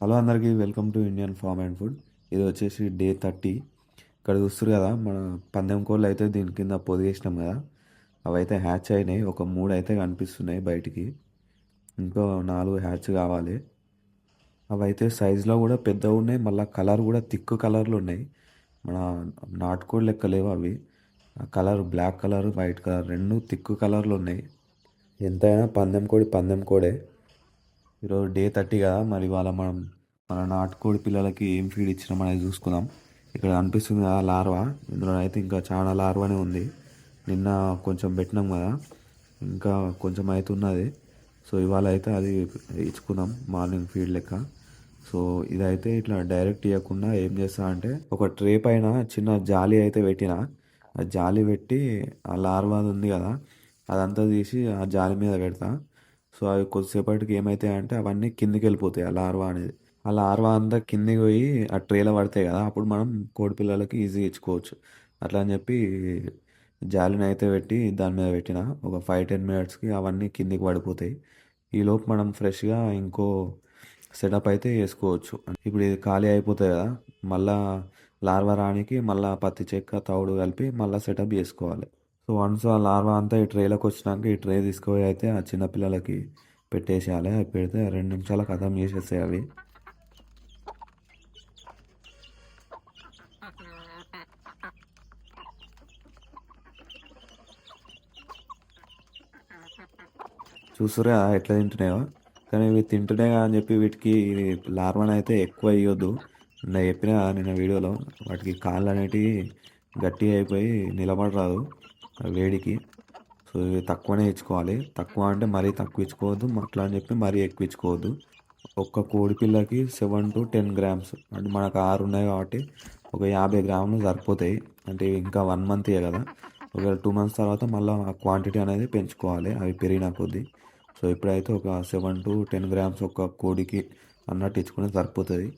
Hello అందరికీ welcome to Indian farm and food. ఇది వచ్చేసి డే థర్టీ. ఇక్కడ చూస్తారు కదా మన పందెం కోళ్ళు అయితే దీని కింద పొదిగేసినాం కదా. అవి అయితే హ్యాచ్ అయినాయి ఒక మూడు అయితే కనిపిస్తున్నాయి బయటికి. ఇంకో నాలుగు హ్యాచ్ కావాలి. అవి అయితే సైజులో కూడా పెద్దవి ఉన్నాయి మళ్ళీ కలర్ కూడా థిక్ కలర్లు ఉన్నాయి. మన నాటుకోడి లెక్క లేవు అవి. Colour black colour white colour రెండు తిక్కు కలర్లు ఉన్నాయి. ఎంతైనా పందెం కోడి పందెం కోడే. ఈరోజు డే థర్టీ కదా మరి ఇవాళ మనం మన నాటుకోడి పిల్లలకి ఏం ఫీడ్ ఇచ్చినాం అనేది చూసుకుందాం. ఇక్కడ అనిపిస్తుంది కదా లార్వా ఇందులో అయితే ఇంకా చాలా లార్వానే ఉంది. నిన్న కొంచెం పెట్టినాం కదా ఇంకా కొంచెం అయితే ఉన్నది సో ఇవాళ అయితే అది ఇచ్చుకుందాం మార్నింగ్ ఫీడ్ లెక్క. సో ఇదైతే ఇట్లా డైరెక్ట్ ఇవ్వకుండా ఏం చేస్తా అంటే ఒక ట్రే పైన చిన్న జాలి అయితే పెట్టిన ఆ జాలి పెట్టి ఆ లార్వా ఉంది కదా అదంతా తీసి ఆ జాలి మీద పెడతా. సో అవి కొద్దిసేపటికి ఏమవుతాయి అంటే అవన్నీ కిందికి వెళ్ళిపోతాయి ఆ లార్వా అనేది. ఆ లార్వా అంతా కిందికి పోయి ఆ ట్రేలో పడతాయి కదా అప్పుడు మనం కోడి పిల్లలకి ఈజీగా ఇచ్చుకోవచ్చు. అట్లా అని చెప్పి జాలిని అయితే పెట్టి దాని మీద పెట్టిన ఒక ఫైవ్ టెన్ మినిట్స్కి అవన్నీ కిందికి పడిపోతాయి. ఈలోపు మనం ఫ్రెష్గా ఇంకో సెటప్ అయితే వేసుకోవచ్చు ఇప్పుడు ఇది ఖాళీ అయిపోతాయి కదా మళ్ళా లార్వా రానికి మళ్ళీ పత్తి చెక్క తౌడు కలిపి మళ్ళీ సెటప్ చేసుకోవాలి. సో వన్స్ ఆ లార్వా అంతా ఈ ట్రేలోకి వచ్చినాక ఈ ట్రే తీసుకుపోయి అయితే ఆ చిన్నపిల్లలకి పెట్టేసేయాలి. అవి పెడితే రెండు నిమిషాలు కథం చేసేస్తాయి అవి. చూస్తురా ఎట్లా తింటున్నాయో? కానీ ఇవి తింటున్నాయి అని చెప్పి వీటికి ఇది అయితే ఎక్కువ ఇవ్వద్దు నేను చెప్పిన నిన్న వీడియోలో వాటికి కాళ్ళు అనేటివి గట్టిగా అయిపోయి నిలబడరాదు. వేడికి సో ఇవి తక్కువనే ఇచ్చుకోవాలి. తక్కువ అంటే మరీ తక్కువ ఇచ్చుకోవద్దు. అట్లా అని చెప్పి మరీ ఎక్కువ ఇచ్చుకోవద్దు. ఒక్క కోడి పిల్లకి సెవెన్ టు టెన్ గ్రామ్స్. అంటే మనకు ఆరు ఉన్నాయి కాబట్టి ఒక యాభై గ్రాములు సరిపోతాయి. అంటే ఇంకా వన్ మంత్ కదా. ఒకవేళ టూ మంత్స్ తర్వాత మళ్ళీ ఆ క్వాంటిటీ అనేది పెంచుకోవాలి. అవి పెరిగిన కొద్దీ. సో ఇప్పుడైతే ఒక సెవెన్ టు టెన్ గ్రామ్స్ ఒక కోడికి అన్నట్టు ఇచ్చుకునే సరిపోతుంది.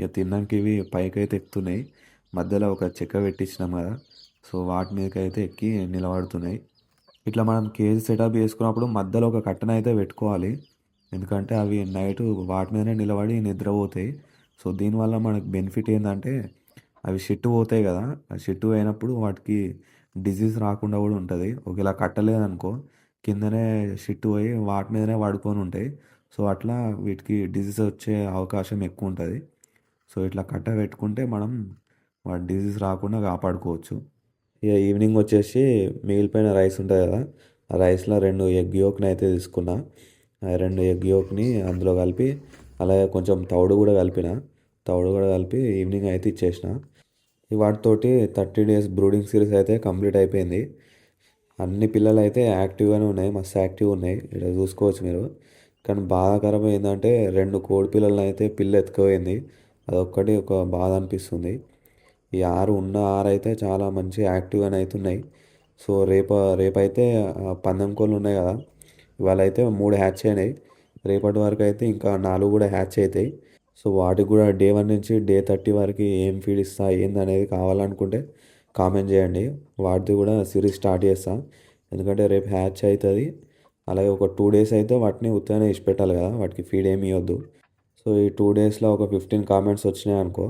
ఇక తినడానికి ఇవి పైకి అయితే ఎక్కుతున్నాయి మధ్యలో ఒక చెక్క పెట్టించినాం కదా. సో వాటి మీదకి అయితే ఎక్కి నిలబడుతున్నాయి. ఇట్లా మనం కేజీ సెటప్ చేసుకున్నప్పుడు మధ్యలో ఒక కట్టన అయితే పెట్టుకోవాలి. ఎందుకంటే అవి నైట్ వాటి మీదనే నిలబడి నిద్రపోతాయి. సో దీనివల్ల మనకు బెనిఫిట్ ఏంటంటే అవి షిట్టు పోతాయి కదా. ఆ షిట్టు పోయినప్పుడు వాటికి డిజీజ్ రాకుండా కూడా ఉంటుంది. ఒకవేళ కట్టలేదనుకో కిందనే షిట్టు పోయి వాటి మీదనే పడుకొని ఉంటాయి. సో అట్లా వీటికి డిజీజ్ వచ్చే అవకాశం ఎక్కువ ఉంటుంది. సో ఇట్లా కట్ట పెట్టుకుంటే మనం వాటి డిజీజ్ రాకుండా కాపాడుకోవచ్చు. ఇక ఈవినింగ్ వచ్చేసి మిగిలిపోయిన రైస్ ఉంటుంది కదా ఆ రైస్లో రెండు ఎగ్ యోక్ని అయితే తీసుకున్నా. ఆ రెండు ఎగ్ యోక్ని అందులో కలిపి అలాగే కొంచెం తౌడు కూడా కలిపిన. తౌడు కూడా కలిపి ఈవినింగ్ అయితే ఇచ్చేసిన. వాటితోటి థర్టీ డేస్ బ్రూడింగ్ సిరీస్ అయితే కంప్లీట్ అయిపోయింది. అన్ని పిల్లలు అయితే యాక్టివ్గానే ఉన్నాయి మస్తు యాక్టివ్ ఉన్నాయి. ఇక్కడ చూసుకోవచ్చు మీరు. కానీ బాధాకరం ఏంటంటే రెండు కోడి పిల్లలను అయితే పిల్ల ఎత్తుకుపోయింది. అదొక్కటి ఒక బాధ అనిపిస్తుంది. ఈ ఆరు ఉన్న ఆరు అయితే చాలా మంచి యాక్టివ్గానే అవుతున్నాయి సో రేపు రేపైతే పందెం కోళ్ళు ఉన్నాయి కదా ఇవాళ అయితే మూడు హ్యాచ్ అయినాయి. రేపటి వరకు అయితే ఇంకా నాలుగు కూడా హ్యాచ్ అవుతాయి సో వాటికి కూడా డే వన్ నుంచి డే థర్టీ వరకు ఏం ఫీడ్ ఇస్తా ఏంది అనేది కావాలనుకుంటే కామెంట్ చేయండి. వాటిది కూడా సిరీస్ స్టార్ట్ చేస్తా. ఎందుకంటే రేపు హ్యాచ్ అవుతుంది అలాగే ఒక టూ డేస్ అయితే వాటిని ఉత్తగానే ఇచ్చి పెట్టాలి కదా వాటికి ఫీడ్ ఏమి ఇవ్వద్దు. సో ఈ టూ డేస్లో ఒక ఫిఫ్టీన్ కామెంట్స్ వచ్చినాయి అనుకో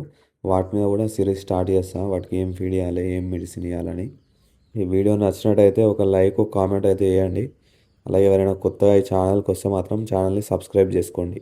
వాటి మీద కూడా సిరీస్ స్టార్ట్ చేస్తాను వాటికి ఏం ఫీడ్ చేయాలి ఏం మెడిసిన్ ఇవ్వాలని. ఈ వీడియో నచ్చినట్టయితే ఒక లైక్ ఒక కామెంట్ అయితే వేయండి అలాగే ఎవరైనా కొత్తగా ఈ ఛానల్కి వస్తే మాత్రం ఛానల్ని సబ్స్క్రైబ్ చేసుకోండి.